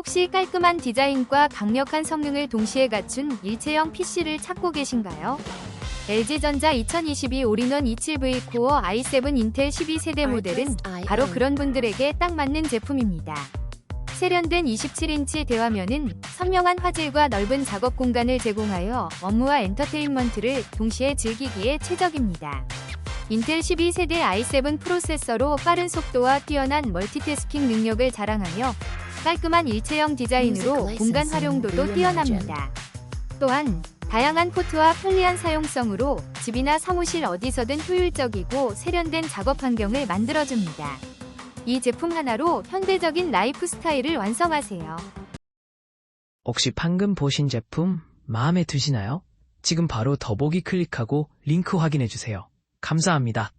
혹시 깔끔한 디자인과 강력한 성능을 동시에 갖춘 일체형 PC를 찾고 계신가요? LG전자 2022 올인원 27V 코어 i7 인텔 12세대 모델은 바로 그런 분들에게 딱 맞는 제품입니다. 세련된 27인치 대화면은 선명한 화질과 넓은 작업 공간을 제공하여 업무와 엔터테인먼트를 동시에 즐기기에 최적입니다. 인텔 12세대 i7 프로세서로 빠른 속도와 뛰어난 멀티태스킹 능력을 자랑하며 깔끔한 일체형 디자인으로 공간 활용도도 뛰어납니다. 또한 다양한 포트와 편리한 사용성으로 집이나 사무실 어디서든 효율적이고 세련된 작업 환경을 만들어줍니다. 이 제품 하나로 현대적인 라이프 스타일을 완성하세요. 혹시 방금 보신 제품 마음에 드시나요? 지금 바로 더보기 클릭하고 링크 확인해 주세요. 감사합니다.